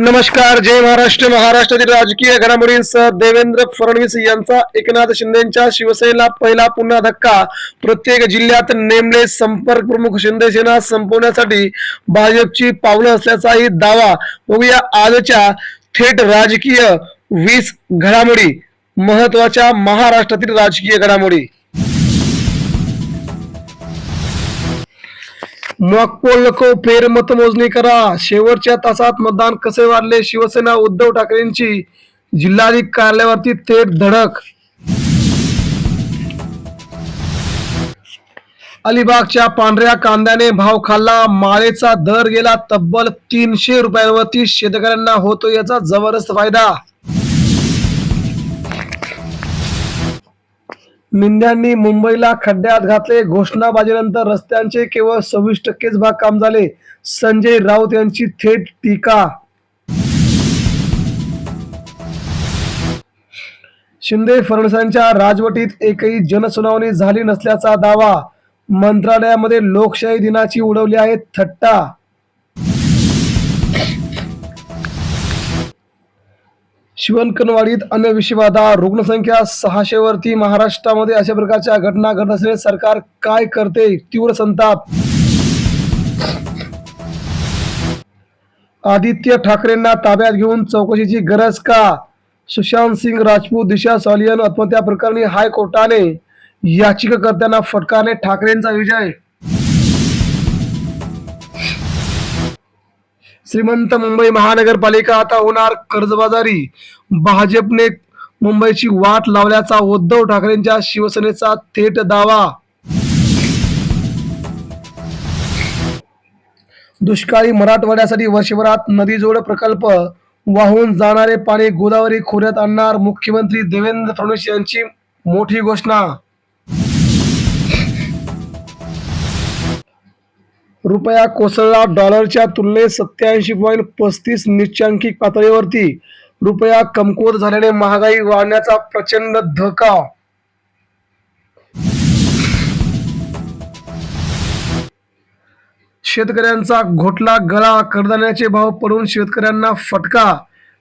नमस्कार जय महाराष्ट्र महाराष्ट्रातील राजकीय घडामोडींसह देवेंद्र फडणवीस यांचा एकनाथ शिंदेच्या शिवसेनेला पहिला पुन्हा धक्का. प्रत्येक जिल्ह्यात नेमले संपर्क प्रमुख शिंदे सेना संपवण्यासाठी भाजपची पावलं असल्याचाही दावा. बघूया आजच्या थेट राजकीय वीस घडामोडी महत्त्वाच्या महाराष्ट्रातील राजकीय घडामोडी. मॉकपोल नको फेर करा. शेवटच्या तासात मतदान कसे वाढले? शिवसेना उद्धव ठाकरेंची जिल्हाधिक कार्यालयावरती थेट धडक. अलिबागच्या पांढऱ्या कांद्याने भाव खाल्ला. माळेचा दर गेला तब्बल तीनशे रुपयांवरती. शेतकऱ्यांना होतो याचा जबरदस्त फायदा. निंद्यांनी मुंबईला खड्ड्यात घातले. घोषणाबाजीनंतर रस्त्यांचे केवळ सव्वीस टक्केच भाग काम झाले. संजय राऊत यांची थेट टीका. शिंदे फडणवीसांच्या राजवटीत एकही जनसुनावणी झाली नसल्याचा दावा. मंत्रालयामध्ये लोकशाही दिनाची उडवली आहे थट्टा. शिवणकणवाडीत अन्नविषबाधा रुग्णसंख्या सहाशे वरती. महाराष्ट्रामध्ये अशा प्रकारच्या घटना घडत असल्याने सरकार काय करते? तीव्र संताप. आदित्य ठाकरेंना ताब्यात घेऊन चौकशीची गरज का? सुशांत सिंग राजपूत दिशा सॉलियन आत्महत्या प्रकरणी हायकोर्टाने याचिकाकर्त्यांना फटकारले ठाकरेंचा विजय. श्रीमंत मुंबई महानगरपालिका आता होणार कर्जबाजारी. भाजपने मुंबईची वाट लावल्याचा उद्धव ठाकरेंच्या शिवसेनेचा थेट दावा. दुष्काळी मराठवाड्यासाठी वर्षभरात नदीजोड प्रकल्प वाहून जाणारे पाणी गोदावरी खोऱ्यात आणणार मुख्यमंत्री देवेंद्र फडणवीस यांची मोठी घोषणा. रुपया कोसळला डॉलरच्या तुलनेत सत्याऐंशी पॉईंट पस्तीस निश्चांकिक पातळीवरती. रुपया कमकुवत झाल्याने महागाई वाढण्याचा प्रचंड धका शेतकऱ्यांचा घोटला गळा कडधान्याचे भाव पडून शेतकऱ्यांना फटका.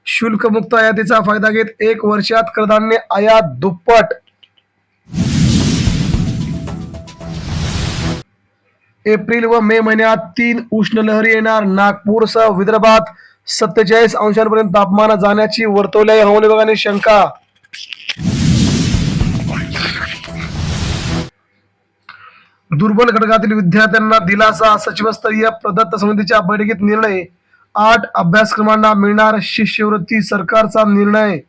शुल्कमुक्त आयातीचा फायदा घेत एक वर्षात कडधान्य आयात दुप्पट. एप्रिल व मे महिन्यात तीन उष्ण लहरी येणार. नागपूरसह विदर्भात सत्तेचाळीस अंशांपर्यंत तापमान जाण्याची वर्तवल्या हवामान विभागाने शंका. दुर्बल घटकातील विद्यार्थ्यांना दिलासा सचिवस्तरीय प्रदत्त समितीच्या बैठकीत निर्णय. आठ अभ्यासक्रमांना मिळणार शिष्यवृत्ती सरकारचा निर्णय.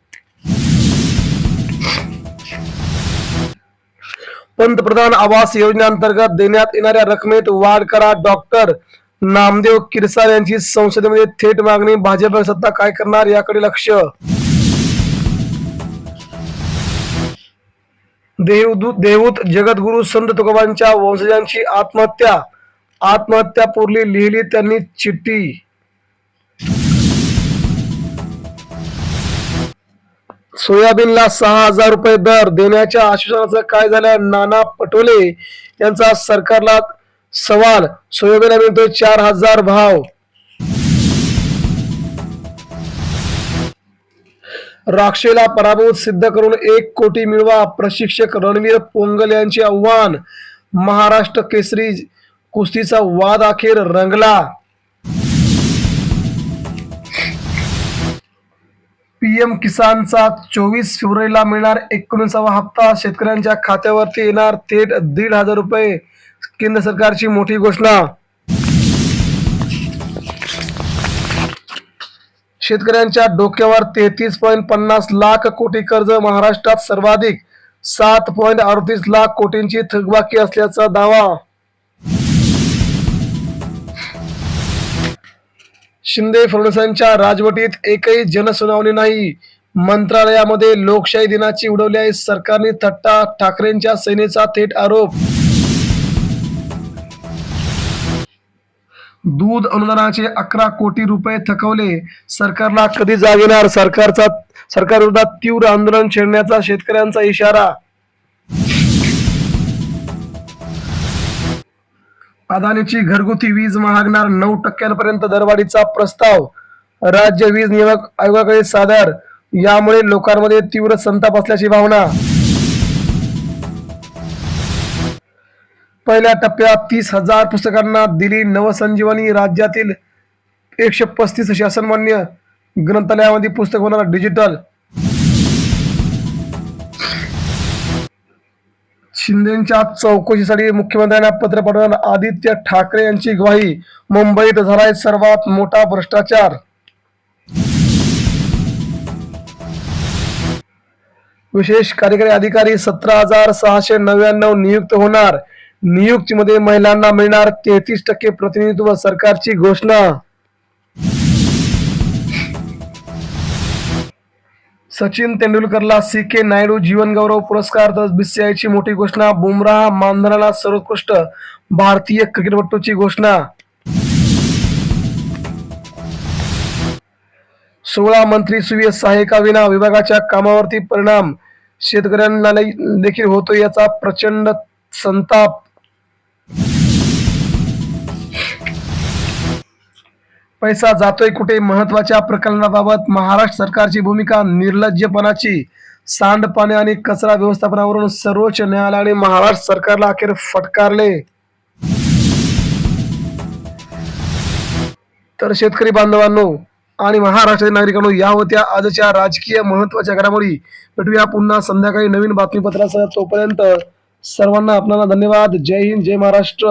पंतप्रधान आवास योजनेअंतर्गत देण्यात येणाऱ्या रकमेत वाढ करा. डॉक्टर नामदेव किरसार यांची संसदेमध्ये थेट मागणी. भाजप सत्ता काय करणार याकडे लक्ष. देवदूत देवूत जगद्गुरु संत तुकोबांच्या वंशजांची आत्महत्या. आत्महत्या पुरली लिहिली त्यांनी चिठ्ठी. सोयाबीनला सहा हजार रुपये दर देण्याच्या आश्वासनाचं काय झालं नाना पटोले यांचा सरकारला सवाल. सोयाबीनला मिळतोय चार हजार भाव. राक्षेला पराभूत सिद्ध करून एक कोटी मिळवा प्रशिक्षक रणवीर पोंगल यांचे आव्हान. महाराष्ट्र केसरी कुस्तीचा वाद अखेर रंगला. पीएम किसानचा चोवीस फेब्रुवारीला मिळणार एकोणीसावा हप्ता. शेतकऱ्यांच्या खात्यावरती येणार थेट दीड हजार रुपये. केंद्र सरकारची मोठी घोषणा. शेतकऱ्यांच्या डोक्यावर तेहतीस पॉईंट पन्नास लाख कोटी कर्ज महाराष्ट्रात सर्वाधिक. सात पॉईंट अडतीस लाख कोटींची थकबाकी असल्याचा दावा. शिंदे फडणवीसांच्या राजवटीत एकही जनसुनावणी नाही. मंत्रालयामध्ये लोकशाही दिनाची उडवली आहे सरकारने थट्टा ठाकरेंच्या सेनेचा थेट आरोप. दूध अनुदानाचे अकरा कोटी रुपये थकवले. सरकारला कधी जाग येणार? सरकारचा सरकारविरोधात तीव्र आंदोलन छेडण्याचा शेतकऱ्यांचा इशारा. अदानीची घरगुती वीज महागणार नऊ टक्क्यांपर्यंत दरवाढीचा प्रस्ताव. राज्य वीज नियामक आयोगाकडे सादर. यामुळे लोकांमध्ये तीव्र संताप असल्याची भावना. पहिल्या टप्प्यात तीस हजार पुस्तकांना दिली नवसंजीवनी राज्यातील एकशे पस्तीस शासनमान्य ग्रंथालयामध्ये पुस्तक होणार डिजिटल शिंदेच्या चौकशीसाठी मुख्यमंत्र्यांना पत्र पाठवून आदित्य ठाकरे यांची ग्वाही. मुंबईत झालाय सर्वात मोठा भ्रष्टाचार. विशेष कार्यकारी अधिकारी सतरा हजार सहाशे नव्याण्णव नियुक्त होणार. नियुक्तीमध्ये महिलांना मिळणार तेहतीस टक्के प्रतिनिधित्व सरकारची घोषणा. सचिन तेंडुलकरला सी के नायडू जीवनगौरव पुरस्कार तर बीसीआयची मोठी घोषणा बुमराह मानधनाला सर्वोत्कृष्ट भारतीय क्रिकेटपटूची घोषणा. सोळा मंत्री सुविध सहाय्यका विना विभागाच्या कामावरती परिणाम शेतकऱ्यांना देखील होतो याचा प्रचंड संताप. पैसा जातोय कुठे महत्त्वाच्या प्रकरणाबाबत महाराष्ट्र सरकारची भूमिका निर्लज्जपणाची. सांडपाणी आणि कचरा व्यवस्थापनावरून सर्वोच्च न्यायालयाने महाराष्ट्र सरकारला अखेर फटकारले. तर शेतकरी बांधवांनो आणि महाराष्ट्रातील नागरिकांनो या होत्या आजच्या राजकीय महत्त्वाच्या घडामोडी भेटूया पुन्हा संध्याकाळी नवीन बातमीपत्रासह. तोपर्यंत सर्वांना आपल्याला धन्यवाद. जय हिंद जय महाराष्ट्र.